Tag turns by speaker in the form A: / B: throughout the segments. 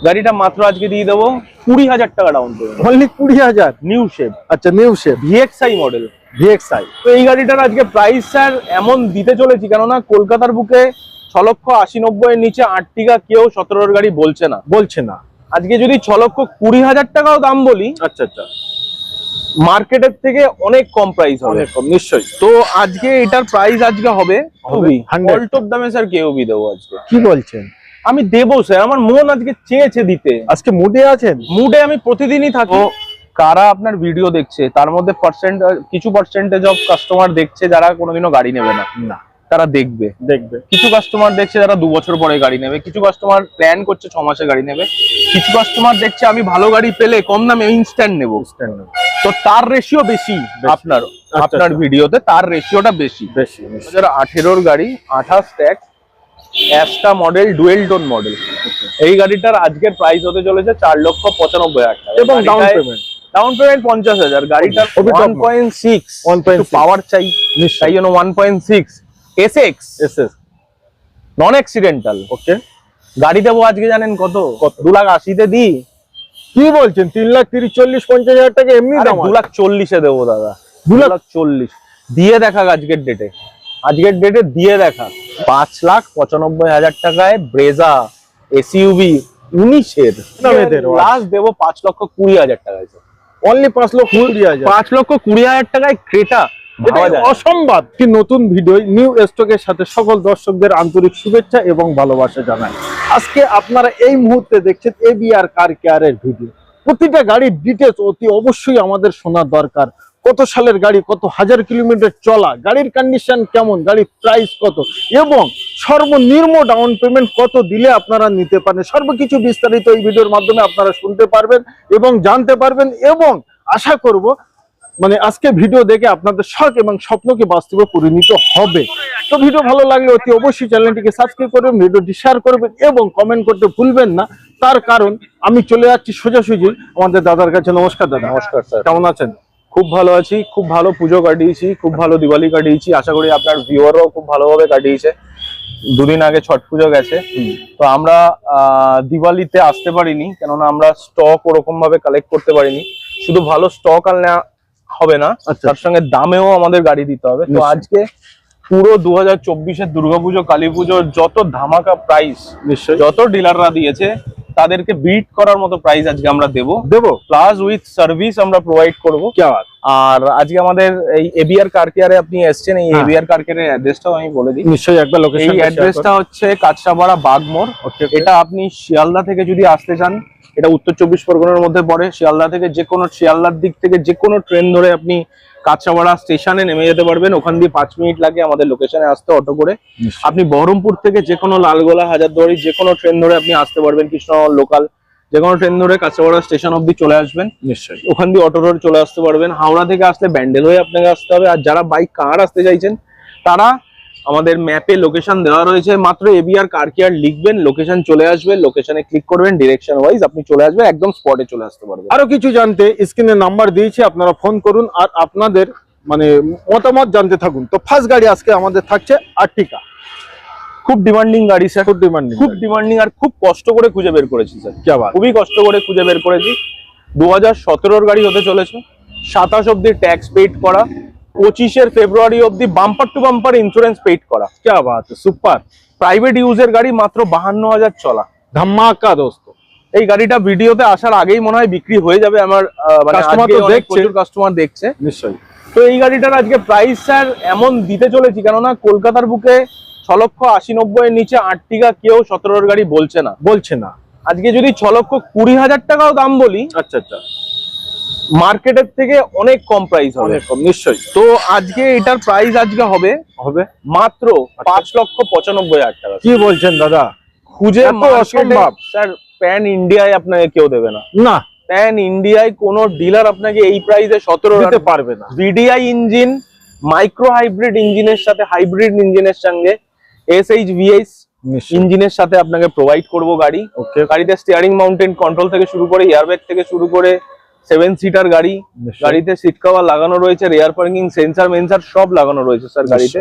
A: গাড়িটা মাত্র আজকে দিয়ে দেবো কুড়ি হাজার টাকা ডাউন পেমেন্ট
B: অনলি কুড়ি হাজার?
A: নিউ শেপ
B: আচ্ছা new shape
A: VXi model
B: VXi
A: তো এই গাড়িটার আজকে প্রাইস স্যার এমন দিতে চলেছি কেননা কলকাতার বুকে ছ লক্ষ আশি নব্বই এর নিচে আটটিকা কেউ সতেরোর গাড়ি বলছে না।
B: বলছে না।
A: আজকে যদি ছ লক্ষ কুড়ি হাজার টাকাও দাম বলি
B: আচ্ছা আচ্ছা।
A: মার্কেটের থেকে অনেক কম প্রাইস হবে।
B: কম নিশ্চয়ই।
A: তো আজকে এটার প্রাইস আজকে হবে
B: হবে 100
A: অল্টপ দামে স্যার কেউবি দেবো আজকে।
B: কি বলছেন?
A: আমি দেবো স্যার। আমার মন আজকে চেয়েছে দিতে।
B: আজকে মুডে আছেন?
A: মুডে আমি প্রতিদিনই থাকি। কারা আপনার ভিডিও দেখছে? তার মধ্যে পার্সেন্ট কিছু পার্সেন্টেজ অফ কাস্টমার দেখছে যারা কোনোদিনও গাড়ি নেবে না।
B: না।
A: তারা দেখবে।
B: দেখবে।
A: কিছু কাস্টমার দেখছে যারা দু বছর পরে গাড়ি নেবে। কিছু কাস্টমার প্ল্যান করছে ছ মাসে গাড়ি নেবে। কিছু কাস্টমার দেখছে আমি ভালো গাড়ি পেলে কম দামে ইনস্ট্যান্ট নেব। তো তার রেশিও বেশি আপনার আপনার
B: আচ্ছা।
A: ভিডিওতে তার রেশিওটা বেশি।
B: বেশি
A: দু হাজার আঠেরোর গাড়ি আঠাশ tax Asta model dual tone model এই গাড়িটার আজকের প্রাইস হতে চলেছে চার লক্ষ পঁচানব্বই হাজার টাকা।
B: এবং ডাউন পেমেন্ট
A: ডাউন পেমেন্ট পঞ্চাশ হাজার গাড়িটার ওয়ান পয়েন্ট সিক্স
B: 1.6
A: পাওয়ার চাই তাই জন্য one point six S X
B: S S
A: non accidental
B: okay
A: গাড়ি দেবো আজকে জানেন কত? দু লাখ আশিতে দিই
B: কি বলছেন? তিন লাখ তিরিশ চল্লিশ পঞ্চাশ হাজার টাকা এমনি দাম
A: দু লাখ চল্লিশে দেবো দাদা।
B: দু লাখ
A: চল্লিশ। দিয়ে দেখা আজকের ডেটে আজকের ডেটে দিয়ে দেখা। পাঁচ লাখ পঁচানব্বই হাজার টাকায় ব্রেজা এসইউবি উনিশের। লাস্ট দেবো পাঁচ লক্ষ কুড়ি হাজার টাকায়
B: অনলি পাঁচ লক্ষ কুড়ি হাজার।
A: পাঁচ লক্ষ কুড়ি হাজার টাকায় ক্রেটা
B: অসম্ভব? কি নতুন ভিডিও নিউ স্টকের সাথে সকল দর্শকদের আন্তরিক শুভেচ্ছা এবং ভালোবাসা জানাই। আজকে আপনারা এই মুহূর্তে দেখছেন এবিআর কার কেয়ারের ভিডিও প্রতিটা গাড়ির ডিটেলস অতি অবশ্যই আমাদের শোনা দরকার। কত সালের গাড়ি কত হাজার কিলোমিটার চলা গাড়ির কন্ডিশন কেমন গাড়ির প্রাইস কত এবং সর্বনিম্ন ডাউন পেমেন্ট কত দিলে আপনারা নিতে পারেন? সর্বকিছু বিস্তারিত এই ভিডিওর মাধ্যমে আপনারা শুনতে পারবেন এবং জানতে পারবেন এবং আশা করব মানে আজকে ভিডিও দেখে আপনাদের শখ এবং স্বপ্নকে বাস্তবে পরিণত হবে। তো ভিডিও ভালো লাগলে অতি অবশ্যই চ্যানেলটিকে সাবস্ক্রাইব করবেন ভিডিওটি শেয়ার করবেন এবং কমেন্ট করতে ভুলবেন না। তার কারণ আমি চলে যাচ্ছি সোজাসুজি। আমাদের দাদার কাছে নমস্কার দাদা।
A: নমস্কার স্যার।
B: কেমন আছেন?
A: খুব ভালো আছি খুব ভালো পুজো কাটিয়েছি খুব ভালো দিওয়ালি কাটিয়েছি। আশা করি আপনার ভিউয়ারও খুব ভালোভাবে কাটিয়েছে। দুদিন আগে ছট পুজো গেছে। তো আমরা আহ, দিওয়ালিতে আসতে পারিনি কেননা আমরা স্টক ওরকম ভাবে কালেক্ট করতে পারিনি। শুধু ভালো স্টক আনলে হবে না
B: আচ্ছা।
A: তার সঙ্গে দামেও আমাদের গাড়ি দিতে হবে। তো আজকে পুরো দু হাজার চব্বিশের দুর্গাপুজো কালী পুজোর যত ধামাকা প্রাইস
B: নিশ্চয়ই।
A: যত ডিলাররা দিয়েছে তাদেরকে বিট করার মতো প্রাইস আজকে আমরা দেবো।
B: দেবো?
A: প্লাস উইথ সার্ভিস আমরা প্রোভাইড করব। আর আজকে আমাদের এই এবিআর কার কেয়ারে আপনি এসছেন এই। এবিআর কার কেয়ারের অ্যাড্রেসটাও আমি বলে দিই।
B: নিশ্চয়ই একবার লোকেশন এই
A: অ্যাড্রেসটা হচ্ছে কাঁচরাপাড়া বাগমোড়। এটা আপনি শিয়ালদা থেকে যদি আসতে চান এটা উত্তর চব্বিশ পরগনার মধ্যে পড়ে। শিয়ালদা থেকে যে কোনো শিয়ালদার দিক থেকে যে কোনো ট্রেন ধরে আপনি কাঁচরাপাড়া স্টেশনে নেমে যেতে পারবেন। ওখান দিয়ে পাঁচ মিনিট লাগে আমাদের লোকেশনে আসতে অটো করে। আপনি বহরমপুর থেকে যে কোনো লালগোলা হাজারদুয়ারি যে কোনো ট্রেন ধরে আপনি আসতে পারবেন কৃষ্ণনগর লোকাল যে কোনো ট্রেন ধরে কাঁচরাপাড়া স্টেশন অব্দি চলে আসবেন।
B: নিশ্চয়ই।
A: ওখান দিয়ে অটো ধরে চলে আসতে পারবেন। হাওড়া থেকে আসলে ব্যান্ডেল হয়ে আপনাকে আসতে হবে। আর যারা বাইক কার আসতে চাইছেন তারা আমাদের ম্যাপে লোকেশন দেওয়া রয়েছে। মাত্র এবিআর কার কেয়ার লিখবেন লোকেশন চলে আসবে লোকেশনে ক্লিক করবেন ডিরেকশন ওয়াইজ আপনি চলে আসবেন একদম স্পটে চলে আসতে পারবেন।
B: আরও কিছু জানতে স্ক্রিনে নাম্বার দিয়েছি আপনারা ফোন করুন আর আপনাদের মানে মতামত জানতে থাকুন। তো ফার্স্ট গাড়ি আজকে আমাদের থাকছে আর্টিকা।
A: খুব ডিমান্ডিং গাড়ি স্যার
B: খুব ডিমান্ডিং
A: খুব ডিমান্ডিং আর খুব কষ্ট করে খুঁজে বের করেছি স্যার
B: কি আবার
A: খুবই কষ্ট করে খুঁজে বের করেছি। দু হাজার সতেরোর গাড়ি হতে চলেছে। সাতাশ অব্দি ট্যাক্স পেইড করা। পঁচিশের ফেব্রুয়ারি অব্দি bumper to bumper insurance paid করা।
B: কি আবার সুপার
A: প্রাইভেট ইউজের গাড়ি মাত্র বাহান্ন হাজার চলা।
B: ধামাকা দোস্ত
A: এই গাড়িটা ভিডিওতে আসার আগেই মনে হয় বিক্রি হয়ে যাবে আমার আহ, মানে
B: Customer
A: আজকে অনেক
B: দেখছে।
A: প্রচুর কাস্টমার দেখছে।
B: নিশ্চয়ই।
A: তো এই গাড়িটার আজকে প্রাইস স্যার এমন দিতে চলেছি কেননা কলকাতার বুকে ছ লক্ষ আশি নব্বই নিচে আটটিকা কেউ সতেরোর গাড়ি বলছে না।
B: বলছে না।
A: আজকে যদি ছ লক্ষ কুড়ি হাজার টাকাও দাম বলি
B: আচ্ছা আচ্ছা।
A: মার্কেটের থেকে অনেক কম প্রাইস হবে।
B: অনেক কম নিশ্চয়ই।
A: তো আজকে এটার প্রাইস আজকে হবে?
B: হবে।
A: মাত্র পাঁচ লক্ষ পঁচানব্বই হাজার টাকা।
B: কি বলছেন দাদা?
A: খুঁজে
B: অসম্ভব।
A: স্যার প্যান ইন্ডিয়ায় আপনাকে কেউ দেবে না।
B: না।
A: প্যান ইন্ডিয়ায় কোনো ডিলার আপনাকে এই প্রাইসে সতেরো
B: দিতে পারবে না।
A: ভিডিআই ইঞ্জিন মাইক্রো হাইব্রিড ইঞ্জিনের সাথে হাইব্রিড ইঞ্জিনের সঙ্গে এস এইচ ভিএস ইঞ্জিনের সাথে আপনাকে প্রোভাইড করব গাড়ি। গাড়িতে স্টিয়ারিং মাউন্টেন কন্ট্রোল থেকে শুরু করে এয়ারব্যাগ থেকে শুরু করে সেভেন সিটার গাড়ি গাড়িতে সিট কভার লাগানো রয়েছে রেয়ার পার্কিং সেন্সার মেন্সার সব লাগানো রয়েছে স্যার গাড়িতে।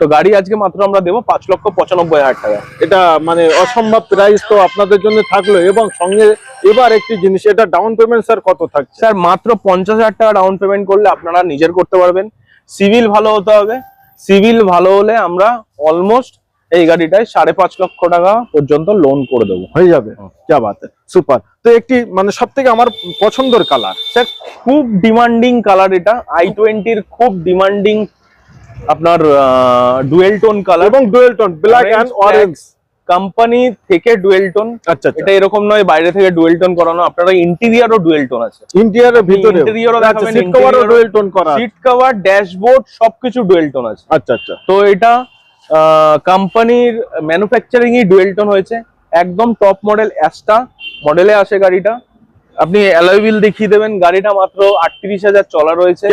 A: তো গাড়ি আজকে মাত্র আমরা দেবো পাঁচ লক্ষ পঁচানব্বই হাজার টাকা।
B: এটা মানে অসম্ভব প্রাইস তো আপনাদের জন্য থাকল এবং সঙ্গে এবার একটি জিনিস এটা ডাউন পেমেন্ট স্যার কত থাকছে?
A: স্যার মাত্র পঞ্চাশ হাজার টাকা ডাউন পেমেন্ট করলে আপনারা নিজের করতে পারবেন। সিভিল ভালো হতে হবে। সিভিল ভালো হলে আমরা অলমোস্ট এই গাড়িটায় সাড়ে পাঁচ লক্ষ টাকা পর্যন্ত লোন করে দেবো।
B: হয়ে যাবে। যা বাত। সুপার তো একটি মানে সব থেকে আমার পছন্দের কালার
A: স্যার খুব ডিমান্ডিং কালার এটা। আই টোয়েন্টির খুব ডিমান্ডিং আপনার ডুয়েল টোন কালার
B: এবং dual tone
A: black
B: and orange
A: company থেকে ডুয়েল টোন
B: আচ্ছা আচ্ছা।
A: এটা এরকম নয় বাইরে থেকে ডুয়েল টোন করানো। আপনারা ইন্টেরিয়ারও ডুয়েল টোন আছে।
B: ইন্টেরিয়রের ভিতরে
A: interior ও দেখাবেন,
B: সিট কভারও ডুয়েল টোন করা।
A: সিট কভার ড্যাশবোর্ড সবকিছু ডুয়েল টোন আছে।
B: আচ্ছা আচ্ছা।
A: তো এটা কোম্পানির ম্যানুফ্যাকচারিংই ডুয়েল টোন হয়েছে। একদম টপ মডেল অ্যাস্টা মডেলে আসে গাড়িটা। আপনি অ্যালোয়বিল দেখিয়ে দেবেন গাড়িটা মাত্র আটত্রিশ হাজার চলা রয়েছে।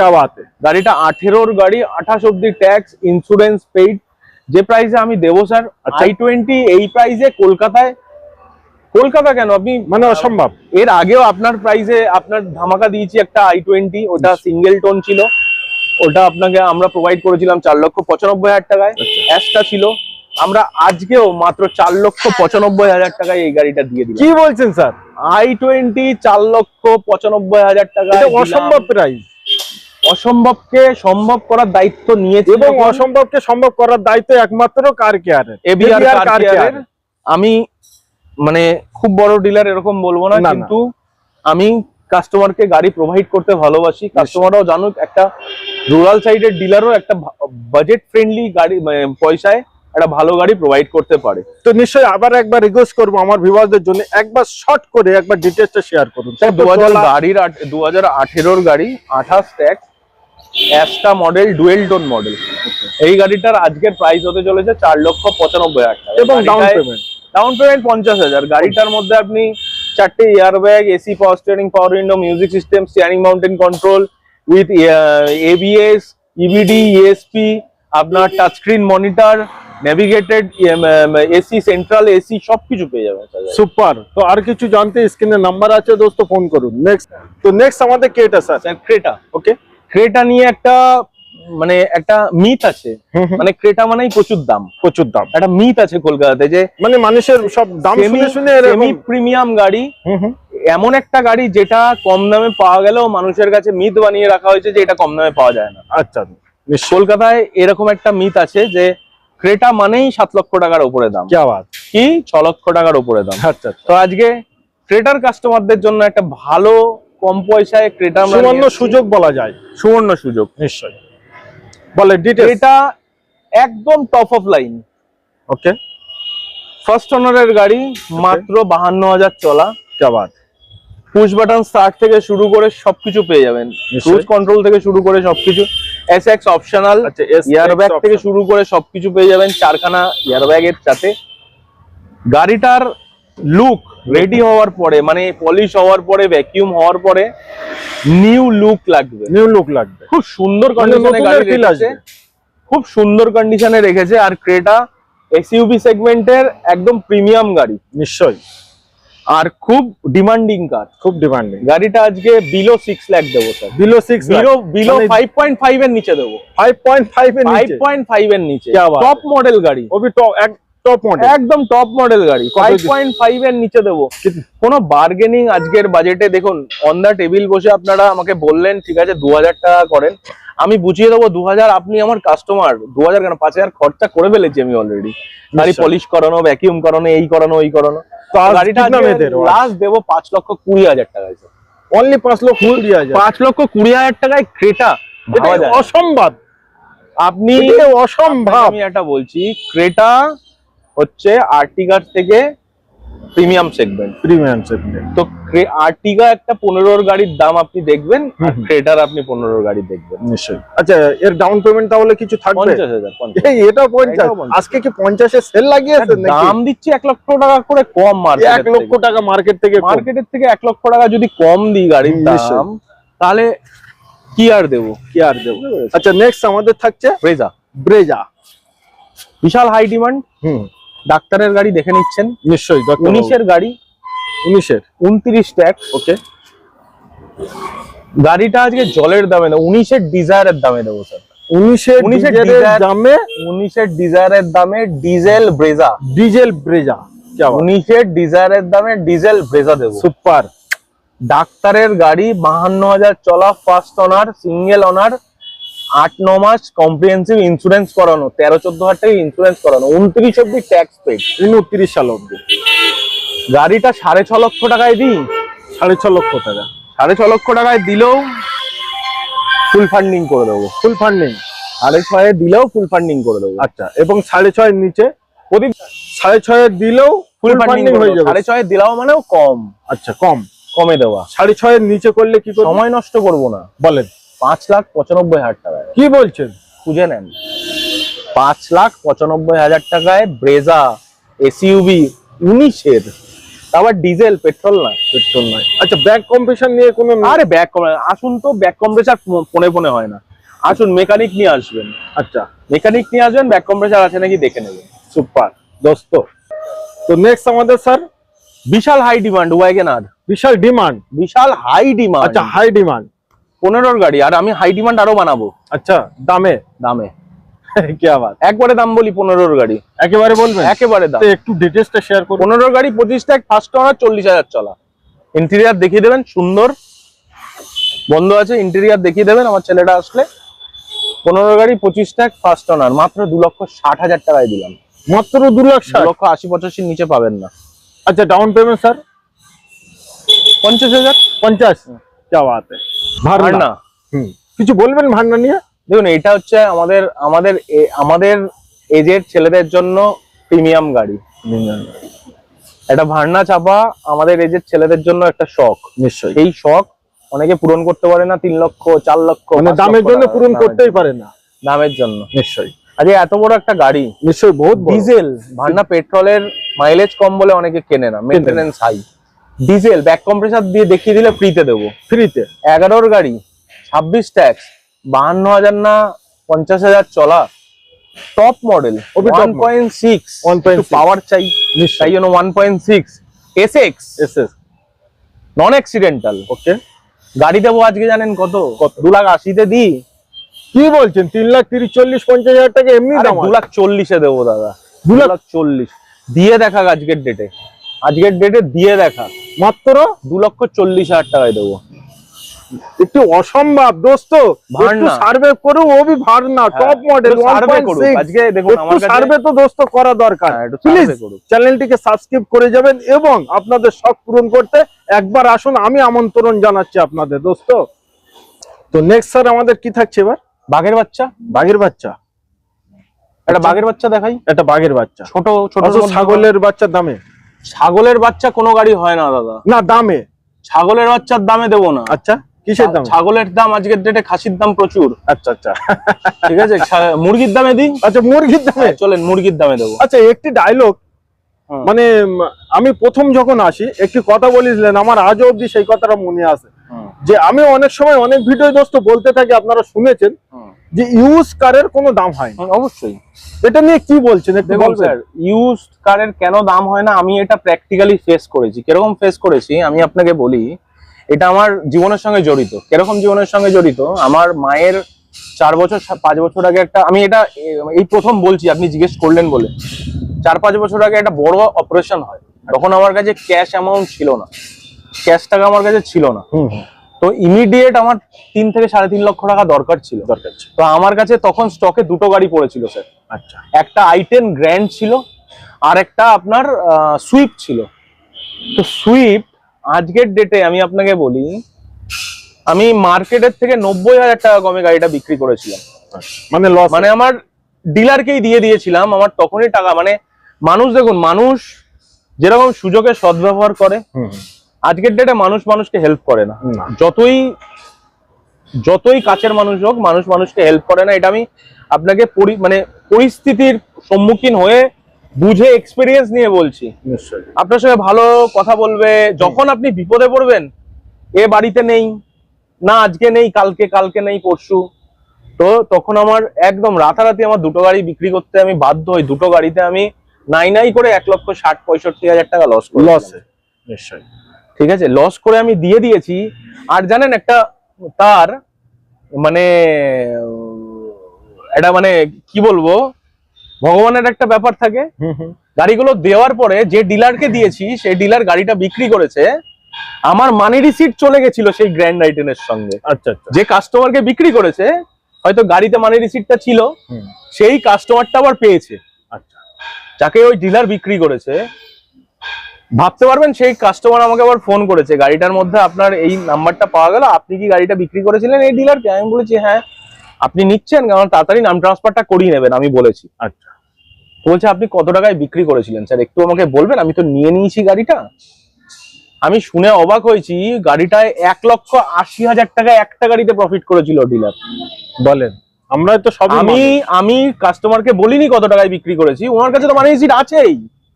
A: গাড়িটা আঠেরোর গাড়ি আঠাশ অব্দি ট্যাক্স ইন্স্যুরেন্স পেইড যে প্রাইসে আমি দেবো স্যার আই টোয়েন্টি এই প্রাইসে কলকাতায় কলকাতা কেন? আপনি
B: মানে অসম্ভব।
A: এর আগেও আপনার প্রাইসে আপনার ধামাকা দিয়েছি একটা আই টোয়েন্টি ওটা সিঙ্গেল টোন ছিল। ওটা আপনাকে আমরা প্রোভাইড করেছিলাম চার লক্ষ পঁচানব্বই হাজার টাকায়। অ্যাশটা ছিল আমরা আজকেও মাত্র চার লক্ষ পঁচানব্বই হাজার টাকায় এই গাড়িটা দিয়ে দিলাম।
B: কি বলছেন স্যার?
A: আই টোয়েন্টি চার লক্ষ পঁচানব্বই হাজার টাকা
B: অসম্ভব প্রাইস
A: অসম্ভবকে সম্ভব করার দায়িত্ব নিয়েছে
B: এবং অসম্ভবকে সম্ভব করার দায়িত্ব একমাত্র কার কেয়ারের
A: ABR
B: ABR
A: কার কেয়ারের আমি মানে খুব বড় ডিলার এরকম বলব না। কিন্তু আমি কাস্টমারকে গাড়ি প্রোভাইড করতে ভালোবাসি। কাস্টমাররাও জানুক একটা রুরাল সাইডের ডিলারও একটা বাজেট ফ্রেন্ডলি গাড়ি মানে পয়সায় একটা ভালো গাড়ি প্রোভাইড করতে পারে।
B: তো নিশ্চয়ই আবার একবার রিকোয়েস্ট করব আমার ভিউয়ারদের জন্য একবার শর্ট করে একবার ডিটেলসটা শেয়ার করুন।
A: স্যার দু হাজার গাড়ির দু হাজার আঠেরোর গাড়ি আঠাশ tax Asta model dual tone model এই গাড়িটার আজকের প্রাইস হতে চলেছে চার লক্ষ পঁচানব্বই হাজার টাকা।
B: এবং ডাউন পেমেন্ট
A: ডাউন পেমেন্ট পঞ্চাশ হাজার। গাড়িটার মধ্যে আপনি চারটে air bag AC power steering power window music system steering mountain control with ABS EBD ESP আপনার touch screen monitor navigated AC central AC সব কিছু পেয়ে যাবেন।
B: সুপার তো আর কিছু জানতে স্ক্রিনে নাম্বার আছে দোস্ত ফোন করুন। নেক্সট তো নেক্সট আমাদের কেটা স্যার
A: স্যার ক্রেটা।
B: ওকে
A: ক্রেটা নিয়ে একটা মানে একটা মিথ আছে। মানে ক্রেটা মানেই প্রচুর দাম।
B: প্রচুর দাম।
A: একটা মিথ আছে কলকাতাতে যে
B: মানে মানুষের সব দাম শুনে
A: প্রিমিয়াম গাড়ি এমন একটা গাড়ি যেটা কম দামে পাওয়া গেলেও মানুষের কাছে মিথ বানিয়ে রাখা হয়েছে যে এটা কম দামে পাওয়া যায় না।
B: আচ্ছা।
A: কলকাতায় এরকম একটা মিথ আছে যে ক্রেটা মানেই সাত লক্ষ টাকার উপরে দাম। কি ছ লক্ষ টাকার উপরে দাম।
B: আচ্ছা, আচ্ছা
A: তো আজকে ক্রেটার কাস্টমারদের জন্য একটা ভালো কম পয়সায় ক্রেটা
B: সুবর্ণ সুযোগ বলা যায়।
A: সুবর্ণ সুযোগ।
B: নিশ্চয়ই। বলেন ডিটেইলস
A: এটা একদম top of line
B: okay
A: first ওনারের গাড়ি মাত্র 52000 চলা।
B: জাবাদ
A: পুশ বাটন স্টার্ট থেকে শুরু করে সবকিছু পেয়ে যাবেন। ক্রুজ কন্ট্রোল থেকে শুরু করে সবকিছু। এসএক্স অপশনাল ইয়ার ব্যাগ থেকে শুরু করে সবকিছু পেয়ে যাবেন চারখানা ইয়ার ব্যাগের সাথে। গাড়িটার লুক রেডি হওয়ার পরে মানে পলিশ হওয়ার পরে ভ্যাকিউম হওয়ার পরে নিউ লুক লাগবে।
B: নিউ লুক লাগবে।
A: খুব সুন্দর কন্ডিশনে গাড়ি রেখেছে। খুব সুন্দর কন্ডিশনে রেখেছে। আর ক্রেটা এসইউবি সেগমেন্টের একদম প্রিমিয়াম গাড়ি।
B: নিশ্চয়
A: আর খুব ডিমান্ডিং কার
B: খুব ডিমান্ডিং
A: গাড়িটা আজকে বিলো 6 লাখ দেবো
B: sir below
A: 6 below
B: below
A: five point five এর নিচে দেবো।
B: ফাইভ পয়েন্ট ফাইভ এর নিচে?
A: 5.5 এর নিচে। টপ মডেল গাড়ি।
B: ওবি টপ টপ মডেল
A: একদম টপ মডেল গাড়ি। 5.5 এর নিচে দেবো। কোনো বার্গেনিং আজকের বাজেটে দেখুন অন দা টেবিল বসে আপনারা আমাকে বললেন ঠিক আছে 2000 টাকা করেন। আমি বুঝিয়ে দেবো 2000 আপনি আমার কাস্টমার 2000 কেন? 5000 খরচা করে ফেলেছি আমি অলরেডি গাড়ি পলিশ করানো ভ্যাকিউম করানো এই করানো ওই করানো। গাড়িটা লাস্ট দেবো পাঁচ লক্ষ 20 হাজার টাকা
B: অনলি 5 লক্ষ 20 হাজার।
A: 5 লক্ষ 20 হাজার টাকায় ক্রেটা
B: অসম্ভব।
A: আপনি
B: অসম্ভব।
A: আমি এটা বলছি ক্রেটা হচ্ছে আর্টিগার থেকে প্রিমিয়াম সেগমেন্ট
B: প্রিমিয়াম সেগমেন্ট
A: তো আর্টিগা একটা পনেরোর গাড়ির দাম আপনি দেখবেন। ক্রেটার আপনি পনেরোর গাড়ি দেখবেন।
B: নিশ্চয়ই। আচ্ছা এর ডাউন পেমেন্ট তাহলে কিছু থাকবে?
A: পঞ্চাশ হাজার
B: এই এটা পঞ্চাশ। আজকে কি পঞ্চাশের সেল লাগিয়েছে
A: দাম দিচ্ছি এক লক্ষ টাকা করে কম মার্কেট
B: এক লক্ষ টাকা মার্কেট থেকে
A: মার্কেটের থেকে এক লক্ষ টাকা যদি কম দিই গাড়ির দাম তাহলে কি আর দেবো?
B: কি আর দেবো? আচ্ছা নেক্সট আমাদের থাকছে
A: ব্রেজা
B: ব্রেজা
A: বিশাল হাই ডিমান্ড
B: হুম।
A: ডাক্তারের গাড়ি দেখে নিচ্ছেন।
B: নিশ্চয়ই
A: উনিশের গাড়ি
B: উনিশের?
A: উনত্রিশ ট্যাক্স
B: ওকে।
A: গাড়িটা আজকে জলের দামে না উনিশের ডিজায়ারের দামে দেবো স্যার
B: উনিশের দামে?
A: উনিশের ডিজায়ারের দামে ডিজেল ব্রেজা।
B: Diesel Brezza.
A: উনিশের ডিজায়ারের দামে ডিজেল ব্রেজা দেবো।
B: সুপার।
A: ডাক্তারের গাড়ি বাহান্ন হাজার চলা ফার্স্ট অনার সিঙ্গেল অনার আট ন মাস কম্প্রিহেন্সিভ ইন্স্যুরেন্স করানো তেরো চোদ্দ হাজার টাকা ইন্স্যুরেন্স করানো উনত্রিশ অব্দি ট্যাক্স পেড
B: উনত্রিশ সাল অব্দি
A: গাড়িটা সাড়ে ছ লক্ষ টাকায় দিই।
B: সাড়ে ছ লক্ষ টাকা।
A: সাড়ে ছ লক্ষ টাকায় দিলেও ফুল ফান্ডিং করে দেবো।
B: ফুল ফান্ডিং
A: সাড়ে ছয়ে দিলেও ফুল ফান্ডিং করে দেবো।
B: আচ্ছা এবং সাড়ে ছয়ের নিচে
A: প্রদীপ
B: সাড়ে ছয়ের দিলেও
A: ফুল ফান্ডিং
B: হয়ে যাবে।
A: সাড়ে ছয়ে দিলেও মানেও কম।
B: আচ্ছা কম।
A: কমে দেওয়া।
B: সাড়ে ছয়ের নিচে করলে কি
A: সময় নষ্ট করব না।
B: বলেন।
A: পাঁচ লাখ পঁচানব্বই হাজার টাকায়
B: কি বলছেন?
A: খুঁজে নেন। পাঁচ লাখ পঁচানব্বই হাজার টাকায় ব্রেজা এসইউবি উনিশের। আবার ডিজেল পেট্রোল না
B: পেট্রোল নয়। আচ্ছা ব্যাক কম্প্রেশন নিয়ে কোনো
A: আরে ব্যাক আসুন তো ব্যাক কম্প্রেসার ফোনে ফোনে হয় না। আসুন মেকানিক নিয়ে আসবেন।
B: আচ্ছা।
A: মেকানিক নিয়ে আসবেন ব্যাক কম্প্রেসার আছে নাকি দেখে নেবেন।
B: সুপার। দোস্ত তো নেক্সট আমাদের স্যার
A: বিশাল হাই ডিমান্ড ওয়াগেনার
B: বিশাল ডিমান্ড
A: বিশাল হাই ডিমান্ড
B: আচ্ছা হাই ডিমান্ড
A: পনেরোর গাড়ি আর আমি হাই ডিমান্ড আরো বানাবো
B: আচ্ছা দামে
A: দামে
B: কি আবার
A: একবারে দাম বলি পনেরোর গাড়ি
B: একেবারে বলবেন
A: একেবারে দাম
B: তো একটু ডিটেলসটা শেয়ার করুন
A: পনেরোর গাড়ি পঁচিশ ট্যাগ ফার্স্ট অনার চল্লিশ হাজার চলা ইন্টেরিয়ার দেখিয়ে দেবেন সুন্দর বন্ধ আছে ইন্টেরিয়ার দেখিয়ে দেবেন আমার ছেলেটা আসলে পনেরো গাড়ি পঁচিশ ট্যাগ ফার্স্ট অনার মাত্র দু লক্ষ ষাট হাজার টাকায় দিলাম
B: মাত্র দু লাখ
A: দু
B: ষাট
A: লক্ষ আশি পঁচাশির নিচে পাবেন না
B: আচ্ছা ডাউন পেমেন্ট স্যার
A: পঞ্চাশ হাজার
B: পঞ্চাশ क्या बात है
A: ভাড়া
B: ভারনা কিছু বলবেন ভান্না নিয়ে?
A: দেখুন এটা হচ্ছে আমাদের আমাদের আমাদের এজের ছেলেদের জন্য প্রিমিয়াম গাড়ি। একটা ভার্না চাপা আমাদের এজের ছেলেদের জন্য একটা শখ।
B: নিশ্চয়ই।
A: এই শখ অনেকে পূরণ করতে পারে না তিন লক্ষ চার লক্ষ
B: মানে দামের জন্য পূরণ করতেই পারে না।
A: দামের জন্য।
B: নিশ্চয়ই।
A: আজকে এত বড় একটা গাড়ি
B: নিশ্চয়ই বহুত
A: ডিজেল ভার্না পেট্রোলের মাইলেজ কম বলে অনেকে কেনে না maintenance high diesel back compressor দিয়ে দেখিয়ে দিলে ফ্রিতে দেবো।
B: ফ্রিতে
A: এগারোর গাড়ি ছাব্বিশ ট্যাক্স বাহান্ন হাজার না পঞ্চাশ হাজার চলা।
B: Top model
A: one point six
B: 1.6
A: power চাই তাই জন্য one point six S X
B: S S
A: non accidental
B: okay
A: গাড়ি দেবো আজকে জানেন কত? কত? দু লাখ আশিতে দিই
B: কি বলছেন? তিন লাখ তিরিশ চল্লিশ পঞ্চাশ হাজার টাকা এমনি দাম
A: দু লাখ চল্লিশে দেবো দাদা।
B: দু লাখ
A: চল্লিশ। দিয়ে দেখা আজকের ডেটে আজকের ডেটে দিয়ে দেখা।
B: মাত্র
A: দু লক্ষ চল্লিশ হাজার টাকায় দেবো।
B: একটু অসম্ভব দোস্ত। সার্ভে করে ও ভি ভারনা টপ মডেল
A: একটু survey করুক। আজকে দেখুন আমার কাছে
B: সার্ভে তো দোস্ত করা দরকার। প্লিজ চ্যানেলটিকে সাবস্ক্রাইব করে যাবেন এবং আপনাদের শখ পূরণ করতে একবার আসুন আমি আমন্ত্রণ জানাচ্ছি আপনাদের দোস্ত। তো নেক্সট স্যার আমাদের কি থাকছে এবার?
A: বাঘের বাচ্চা।
B: বাঘের বাচ্চা।
A: একটা বাঘের বাচ্চা দেখাই।
B: একটা বাঘের বাচ্চা।
A: ছোট ছোট
B: ছাগলের বাচ্চার দামে।
A: ছাগলের বাচ্চা কোনো গাড়ি হয় না দাদা।
B: না দামে?
A: ছাগলের বাচ্চার দামে দেবো না।
B: আচ্ছা কিসের দাম?
A: ছাগলের দাম আজকের ডেটে খাসির দাম প্রচুর।
B: আচ্ছা আচ্ছা।
A: ঠিক আছে মুরগির দামে দিই?
B: আচ্ছা মুরগির দামে?
A: হ্যাঁ, চলেন মুরগির দামে দেবো।
B: আচ্ছা একটি ডায়লগ মানে আমি প্রথম যখন আসি একটি কথা বলেছিলেন আমার আজও অব্দি সেই কথাটা মনে আছে। যে আমি অনেক সময় অনেক ভিডিও দোস্ত বলতে থাকি আপনারা শুনেছেন। যে ইউজ কারের কোনো দাম হয় না
A: অবশ্যই।
B: এটা নিয়ে কি বলছেন?
A: দেখুন স্যার ইউজ কারের কেন দাম হয় না? আমি এটা প্র্যাকটিক্যালি ফেস করেছি। কীরকম ফেস করেছি? আমি আপনাকে বলি এটা আমার জীবনের সঙ্গে জড়িত। কীরকম জীবনের সঙ্গে জড়িত? আমার মায়ের চার বছর পাঁচ বছর আগে একটা আমি এটা এই প্রথম বলছি আপনি জিজ্ঞেস করলেন বলে। চার পাঁচ বছর আগে একটা বড় অপারেশন হয়। তখন আমার কাছে ক্যাশ অ্যামাউন্ট ছিল না। ক্যাশ টাকা আমার কাছে ছিল না।
B: হুম হুম,
A: তো ইমিডিয়েট আমার তিন থেকে সাড়ে তিন লক্ষ টাকা দরকার ছিল।
B: দরকার ছিল।
A: তো আমার কাছে তখন স্টকে দুটো গাড়ি পড়েছিল স্যার
B: আচ্ছা।
A: একটা আইটেন গ্র্যান্ড ছিল আর একটা আপনার সুইপ ছিল। তো সুইপ আজকের ডেটে আমি আপনাকে বলি আমি মার্কেটের থেকে নব্বই হাজার টাকা কমে গাড়িটা বিক্রি করেছিলাম।
B: মানে লস
A: মানে আমার ডিলারকেই দিয়ে দিয়েছিলাম আমার তখনই টাকা মানে মানুষ দেখুন মানুষ যেরকম সুযোগের সদ্ব্যবহার করে আজকের ডেটে মানুষ মানুষকে হেল্প করে না। যতই যতই কাছের মানুষ হোক মানুষ মানুষকে হেল্প করে না। এটা আমি আপনাকে মানে পরিস্থিতির সম্মুখীন হয়ে বুঝে এক্সপিরিয়েন্স নিয়ে বলছি। আপনার সঙ্গে ভালো কথা বলবে। যখন আপনি বিপদে পড়বেন এ বাড়িতে নেই না আজকে নেই কালকে কালকে নেই পরশু তো তখন আমার একদম রাতারাতি আমার দুটো গাড়ি বিক্রি করতে আমি বাধ্য হই। দুটো গাড়িতে আমি নাই নাই করে এক লক্ষ ষাট পঁয়ষট্টি হাজার টাকা লস করি
B: লসে নিশ্চয়ই।
A: ঠিক আছে? লস করে আমি দিয়ে দিয়েছি। আর জানেন একটা তার মানে এটা মানে কি বলব? ভগবানের একটা ব্যাপার থাকে। গাড়িগুলো দেওয়ার পরে যে ডিলারকে দিয়েছি সেই ডিলার গাড়িটা বিক্রি করেছে। আমার মানি রিসিট চলে গেছিল সেই গ্র্যান্ড আইটেনের সঙ্গে।
B: আচ্ছা আচ্ছা।
A: যে কাস্টমারকে বিক্রি করেছে হয়তো গাড়িতে মানি রিসিটটা ছিল। সেই কাস্টমারটা আবার পেয়েছে।
B: আচ্ছা।
A: যাকে ওই ডিলার বিক্রি করেছে ভাবতে পারবেন সেই কাস্টমার আমাকে আবার ফোন করেছে। গাড়িটার মধ্যে আপনার এই নাম্বারটা পাওয়া গেল। আপনি কি গাড়িটা বিক্রি করেছিলেন এই ডিলারকে আমি বলেছি হ্যাঁ আপনি নিচ্ছেন কারণ তাড়াতাড়ি নাম ট্রান্সফারটা করিয়ে নেবেন আমি বলেছি।
B: আচ্ছা।
A: বলছে আপনি কত টাকায় বিক্রি করেছিলেন? স্যার একটু আমাকে বলবেন আমি তো নিয়ে নিয়েছি গাড়িটা। আমি শুনে অবাক হয়েছি গাড়িটায় এক লক্ষ আশি হাজার টাকা একটা গাড়িতে প্রফিট করেছিল ডিলার
B: বলেন আমরা তো সবই
A: আমি আমি কাস্টমারকে বলিনি কত টাকায় বিক্রি করেছি। ওনার কাছে তো মানি রিসিট আছেই।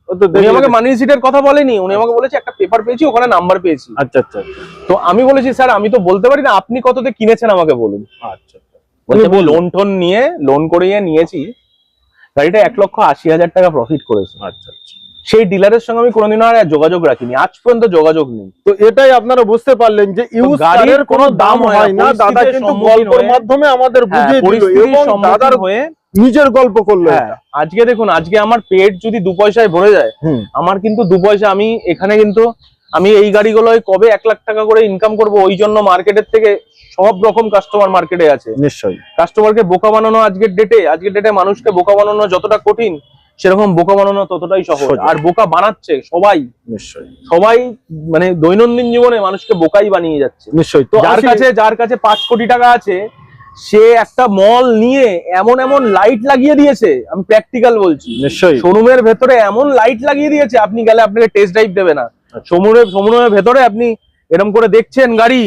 A: উনি আমাকে মানি রিসিটের কথা বলেনি উনি আমাকে বলেছে একটা পেপার পেয়েছি ওখানে নাম্বার পেয়েছি।
B: আচ্ছা আচ্ছা।
A: তো আমি বলেছি স্যার আমি তো বলতে পারি না আপনি কততে কিনেছেন আমাকে বলুন।
B: আচ্ছা আচ্ছা।
A: লোন টোন নিয়ে লোন করিয়ে নিয়েছি। গাড়িটা এক লক্ষ আশি হাজার টাকা প্রফিট করেছে।
B: আচ্ছা আচ্ছা।
A: সেই ডিলারের সঙ্গে আমি কোনোদিনও আর যোগাযোগ রাখিনি আজ পর্যন্ত যোগাযোগ নেই।
B: তো এটাই আপনারা বুঝতে পারলেন যে ইউজ
A: গাড়ির
B: কোনো দাম
A: হয় না,
B: না। দাদা কিন্তু গল্পের মাধ্যমে আমাদের
A: হ্যাঁ,
B: বুঝিয়ে দিল এবং দাদার
A: হয়ে
B: নিজের গল্প করল
A: হ্যাঁ, আজকে দেখুন আজকে আমার পেট যদি দু পয়সায় ভরে যায় আমার কিন্তু দু পয়সা আমি এখানে কিন্তু আমি এই গাড়িগুলোয় কবে এক লাখ টাকা করে ইনকাম করব ওই জন্য মার্কেটের থেকে সব রকম কাস্টমার মার্কেটে আছে।
B: নিশ্চয়ই।
A: কাস্টমারকে বোকা বানানো আজকের ডেটে আজকের ডেটে মানুষকে বোকা বানানো যতটা কঠিন সেরকম বোকা বানানো ততটাই সহজ। আর বোকা বানাচ্ছে সবাই।
B: নিশ্চয়ই।
A: সবাই মানে দৈনন্দিন জীবনে মানুষকে বোকাই বানিয়ে যাচ্ছে।
B: নিশ্চয়ই। তো
A: যার কাছে যার কাছে পাঁচ কোটি টাকা আছে সে একটা মল নিয়ে এমন এমন লাইট লাগিয়ে দিয়েছে আমি প্র্যাকটিক্যাল বলছি।
B: নিশ্চয়ই।
A: শোরুমের ভেতরে এমন লাইট লাগিয়ে দিয়েছে আপনি গেলে আপনাকে টেস্ট ড্রাইভ দেবে না।
B: আচ্ছা।
A: শোরুমের শোরুমের ভেতরে আপনি এরকম করে দেখছেন গাড়ি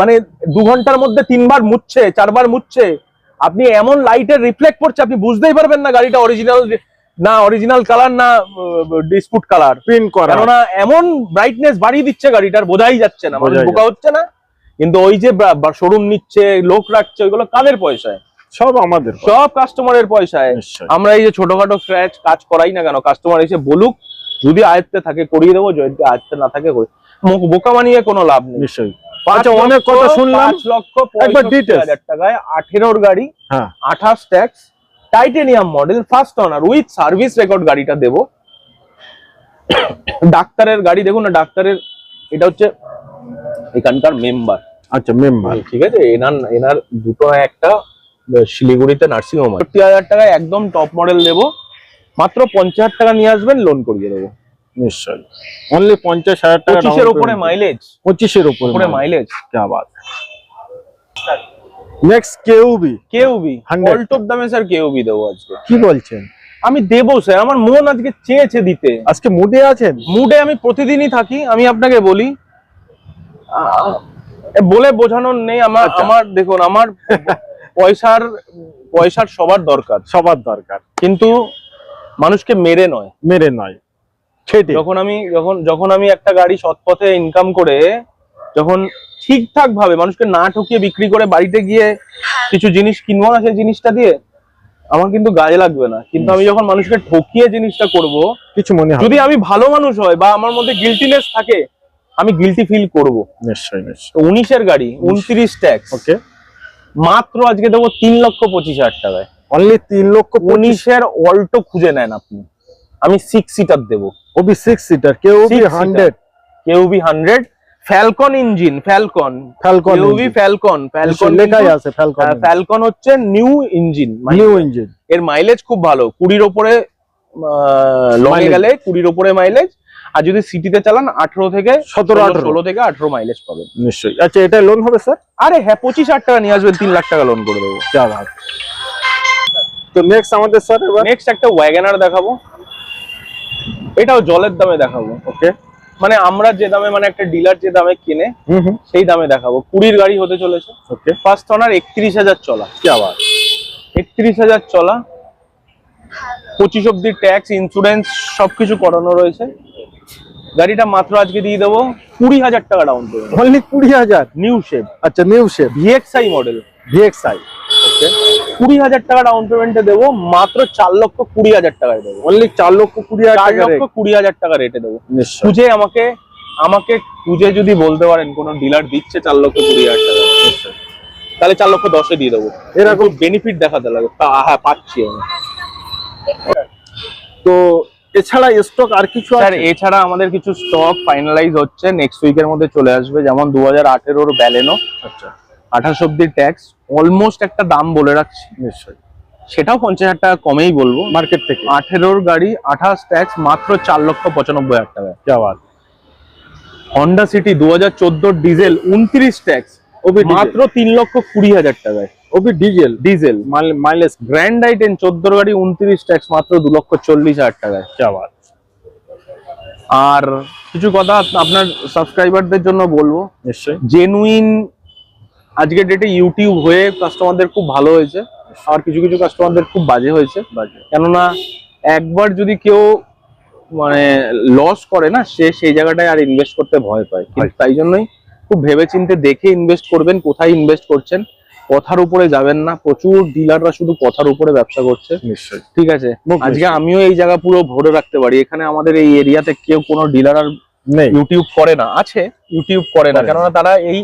A: মানে দু ঘণ্টার মধ্যে তিনবার মুছছে চারবার মুছছে। আপনি এমন লাইটের রিফ্লেক্ট করছে আপনি বুঝতেই পারবেন না গাড়িটা অরিজিনাল না অরিজিনাল কালার না ডিসপুট কালার
B: প্রিন্ট করা।
A: কেননা এমন ব্রাইটনেস বাড়িয়ে দিচ্ছে গাড়িটার বোঝাই যাচ্ছে না বোকা হচ্ছে না। কিন্তু ওই যে শোরুম নিচ্ছে লোক রাখছে ওইগুলো কাদের পয়সায়?
B: সব আমাদের
A: সব কাস্টমারের পয়সায়। আমরা এই যে ছোটখাটো স্ক্র্যাচ কাজ করাই না কেন? কাস্টমার এসে বলুক যদি আয়ত্তে থাকে করিয়ে দেবো যদি আয়ত্তে না থাকে বোকা বানিয়ে কোনো লাভ নেই।
B: নিশ্চয়ই। আচ্ছা অনেক কথা শুনলাম।
A: লক্ষ। হাজার টাকায় আঠেরোর গাড়ি
B: হ্যাঁ।
A: আঠাশ tax titanium model first owner with service record গাড়িটা দেবো। ডাক্তারের গাড়ি দেখুন না ডাক্তারের এটা হচ্ছে এখানকার মেম্বার
B: আচ্ছা মেম্বার
A: ঠিক আছে? এনার এনার দুটো একটা শিলিগুড়িতে নার্সিং হোম তিন হাজার টাকায় একদম টপ মডেল দেবো মাত্র পঞ্চাশ হাজার টাকা নিয়ে আসবেন লোন করিয়ে দেবো।
B: অনলি পঞ্চাশ টাকা
A: মাইলেজ দেবো আজকে।
B: কি বলছেন?
A: আমি দেবো স্যার আমার মন আজকে চেয়েছে দিতে।
B: আজকে মুডে আছেন?
A: মুডে আমি প্রতিদিনই থাকি আমি আপনাকে বলি। বলে বোঝানোর নেই আমার
B: আচ্ছা।
A: আমার দেখুন আমার পয়সার পয়সার সবার দরকার।
B: সবার দরকার।
A: কিন্তু মানুষকে মেরে নয়।
B: মেরে নয়। খেটে
A: যখন আমি যখন যখন আমি একটা গাড়ি সৎ পথে ইনকাম করে যখন ঠিকঠাক ভাবে মানুষকে না ঠকিয়ে বিক্রি করে বাড়িতে গিয়ে কিছু জিনিস কিনবো না সেই জিনিসটা দিয়ে আমার কিন্তু গায়ে লাগবে না। কিন্তু আমি যখন মানুষকে ঠকিয়ে জিনিসটা করব
B: কিছু মনে হয়
A: যদি আমি ভালো মানুষ হয় বা আমার মধ্যে গিলটিনেস থাকে আমি গিলটি ফিল করব।
B: নিশ্চয়ই নিশ্চয়ই।
A: উনিশের গাড়ি উনত্রিশ ট্যাক্স
B: ওকে
A: মাত্র আজকে দেবো তিন লক্ষ পঁচিশ হাজার টাকায়।
B: অনলি তিন লক্ষ উনিশ
A: উনিশের অল্টো খুঁজে নেন আপনি। আমি সিক্স সিটার দেবো।
B: ওবি six seater
A: seater।
B: Hundred
A: কেউবি hundred Falcon engine Falcon
B: Falcon
A: কেউবি Falcon Falcon
B: লেখাই আছে ফ্যালকন
A: ফ্যালকন হচ্ছে নিউ ইঞ্জিন
B: নিউ ইঞ্জিন
A: এর মাইলেজ খুব ভালো। কুড়ির ওপরে লঙে
B: Mileage।
A: গেলে কুড়ির ওপরে মাইলেজ আর যদি সিটিতে চালান আঠারো থেকে
B: সতেরো
A: ষোলো থেকে আঠারো মাইলেজ পাবেন।
B: নিশ্চয়ই। আচ্ছা এটা লোন হবে স্যার
A: আরে হ্যাঁ পঁচিশ হাজার টাকা নিয়ে আসবেন তিন লাখ টাকা লোন করে দেবো।
B: যা তো নেক্সট আমাদের স্যার এবার?
A: নেক্সট একটা ওয়াগনার দেখাবো। এটাও জলের দামে দেখাবো।
B: ওকে
A: মানে আমরা যে দামে মানে একটা ডিলার যে দামে কিনে সেই দামে দেখাবো। কুড়ির গাড়ি হতে চলেছে।
B: ওকে
A: ফার্স্ট অনার একত্রিশ হাজার চলা।
B: কি আবার
A: একত্রিশ হাজার চলা। পঁচিশ অব্দি ট্যাক্স ইন্স্যুরেন্স সবকিছু করানো রয়েছে। গাড়িটা মাত্র আজকে দিয়ে দেবো কুড়ি হাজার টাকা ডাউন পেমেন্ট
B: অনলি কুড়ি হাজার?
A: নিউ শেপ
B: আচ্ছা new shape
A: VXi model
B: VXi
A: okay কুড়ি হাজার টাকা ডাউন পেমেন্টে দেবো মাত্র চার লক্ষ কুড়ি হাজার টাকায় দেবো।
B: অনলি চার লক্ষ কুড়ি হাজার
A: লক্ষ কুড়ি হাজার টাকা রেটে দেবো। খুঁজে আমাকে আমাকে খুঁজে যদি বলতে পারেন কোন ডিলার দিচ্ছে চার লক্ষ কুড়ি হাজার টাকা। তাহলে চার লক্ষ দশে দিয়ে দেবো।
B: এরকম
A: বেনিফিট দেখাতে লাগে। তা- হ্যাঁ পাচ্ছি আমি।
B: তো এছাড়া স্টক আর কিছু
A: স্যার এছাড়া আমাদের কিছু স্টক ফাইনালাইজ হচ্ছে নেক্সট উইকের মধ্যে চলে আসবে যেমন দু হাজার আঠেরোর ব্যালেনো
B: আচ্ছা।
A: আঠাশ অব্দি ট্যাক্স অলমোস্ট একটা দাম বলে রাখছি।
B: নিশ্চয়ই।
A: সেটাও পঞ্চাশ হাজার টাকা কমেই বলব।
B: মার্কেট থেকে।
A: আঠেরোর গাড়ি আঠাশ ট্যাক্স মাত্র চার লক্ষ পঁচানব্বই হাজার টাকা।
B: যাওয়ার।
A: হন্ডা সিটি দু হাজার চোদ্দোর ডিজেল উনত্রিশ ট্যাক্স মাত্র তিন লক্ষ কুড়ি হাজার টাকায়।
B: Obi diesel.
A: Diesel.
B: Mileage
A: grand i ten চোদ্দোর গাড়ি উনত্রিশ ট্যাক্স মাত্র দু লক্ষ চল্লিশ হাজার টাকায়।
B: যাওয়ার
A: আর কিছু কথা আপনার সাবস্ক্রাইবারদের জন্য বলব
B: নিশ্চয়ই।
A: জেনুইন আজকের ডেটে ইউটিউব হয়ে কাস্টমারদের খুব ভালো হয়েছে আর কিছু কিছু কাস্টমারদের খুব বাজে হয়েছে। কেননা একবার যদি কেউ মানে লস করে না সে সেই জায়গাটায় আর ইনভেস্ট করতে ভয় পায়। তাই জন্যই খুব ভেবেচিন্তে দেখে ইনভেস্ট করবেন কোথায় ইনভেস্ট করছেন কথার উপরে যাবেন না প্রচুর ডিলাররা শুধু কথার উপরে ব্যবসা করছে।
B: নিশ্চয়ই।
A: ঠিক আছে? আজকে আমিও এই জায়গা পুরো ভরে রাখতে পারি। এখানে আমাদের এই এরিয়াতে কেউ কোনো ডিলার আর ইউটিউব করে না। আছে ইউটিউব করে না। কেননা তারা এই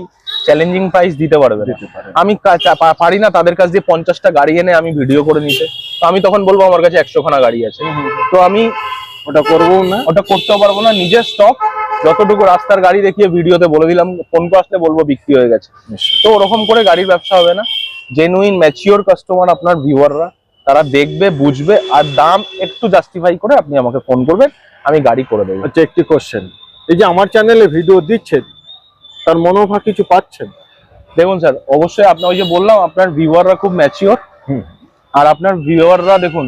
A: চ্যালেঞ্জিং প্রাইস দিতে পারবে আমি পারি না তাদের কাছ দিয়ে পঞ্চাশটা গাড়ি এনে আমি ভিডিও করে নিতে। তো আমি তখন বলব আমার কাছে একশো খানা গাড়ি আছে। তো আমি
B: ওটা করব না।
A: ওটা করতেও পারব না। নিজের স্টক যতটুকু রাস্তার গাড়ি দেখিয়ে ভিডিওতে বলে দিলাম ফোন করে আসলে বলব বিক্রি হয়ে গেছে। তো ওরকম করে গাড়ির ব্যবসা হবে না। জেনুইন ম্যাচিওর কাস্টমার আপনার ভিউয়াররা তারা দেখবে বুঝবে আর দাম একটু জাস্টিফাই করে আপনি আমাকে ফোন করবেন আমি গাড়ি করে দেবো।
B: আচ্ছা একটি কোশ্চেন এই যে আমার চ্যানেলে ভিডিও দিচ্ছেন তার মনোভা কিছু পাচ্ছেন?
A: দেখুন স্যার অবশ্যই আপনার ওই যে বললাম আপনার ভিউয়াররা খুব ম্যাচিওর
B: হুম।
A: আর আপনার ভিউয়াররা দেখুন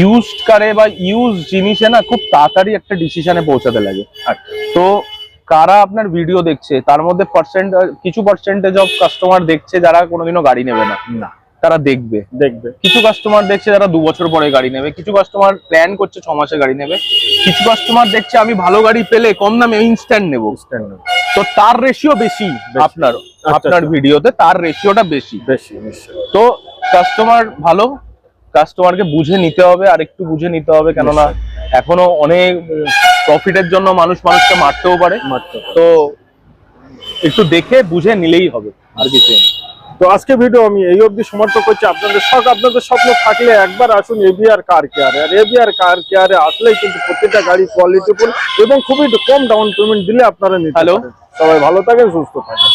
A: ইউজড কারে বা ইউজ জিনিসে না খুব তাড়াতাড়ি একটা ডিসিশনে পৌঁছাতে লাগে।
B: আচ্ছা।
A: তো কারা আপনার ভিডিও দেখছে তার মধ্যে পার্সেন্ট কিছু পার্সেন্টেজ অফ কাস্টমার দেখছে যারা কোনোদিনও গাড়ি নেবে না।
B: না।
A: তারা দেখবে।
B: দেখবে।
A: কিছু কাস্টমার দেখছে যারা দু বছর পরে গাড়ি নেবে কিছু কাস্টমার প্ল্যান করছে ছ মাসে গাড়ি নেবে কিছু কাস্টমার দেখছে আমি ভালো গাড়ি পেলে কম দামে ইনস্ট্যান্ট নেব। তো তার রেশিও বেশি আপনার আপনার
B: আচ্ছা।
A: ভিডিওতে তার রেশিওটা বেশি।
B: বেশি
A: তো কাস্টমার ভালো কাস্টমারকে বুঝে নিতে হবে আর একটু বুঝে নিতে হবে কেননা এখনও অনেক প্রফিটের জন্য মানুষ মানুষকে মারতেও পারে তো একটু দেখে বুঝে নিলেই হবে আর কিছু।
B: তো আজকে ভিডিও আমি এই অবধি সমর্থ করছি আপনাদের শখ আপনাদের স্বপ্ন থাকলে একবার আসুন এবিআর কার কেয়ারে আর এবিআর কার কেয়ারে আসলেই কিন্তু প্রত্যেকটা গাড়ি কোয়ালিটিফুল এবং খুবই কম ডাউন পেমেন্ট দিলে আপনারা নিতে? পারেন। সবাই ভালো থাকেন সুস্থ থাকেন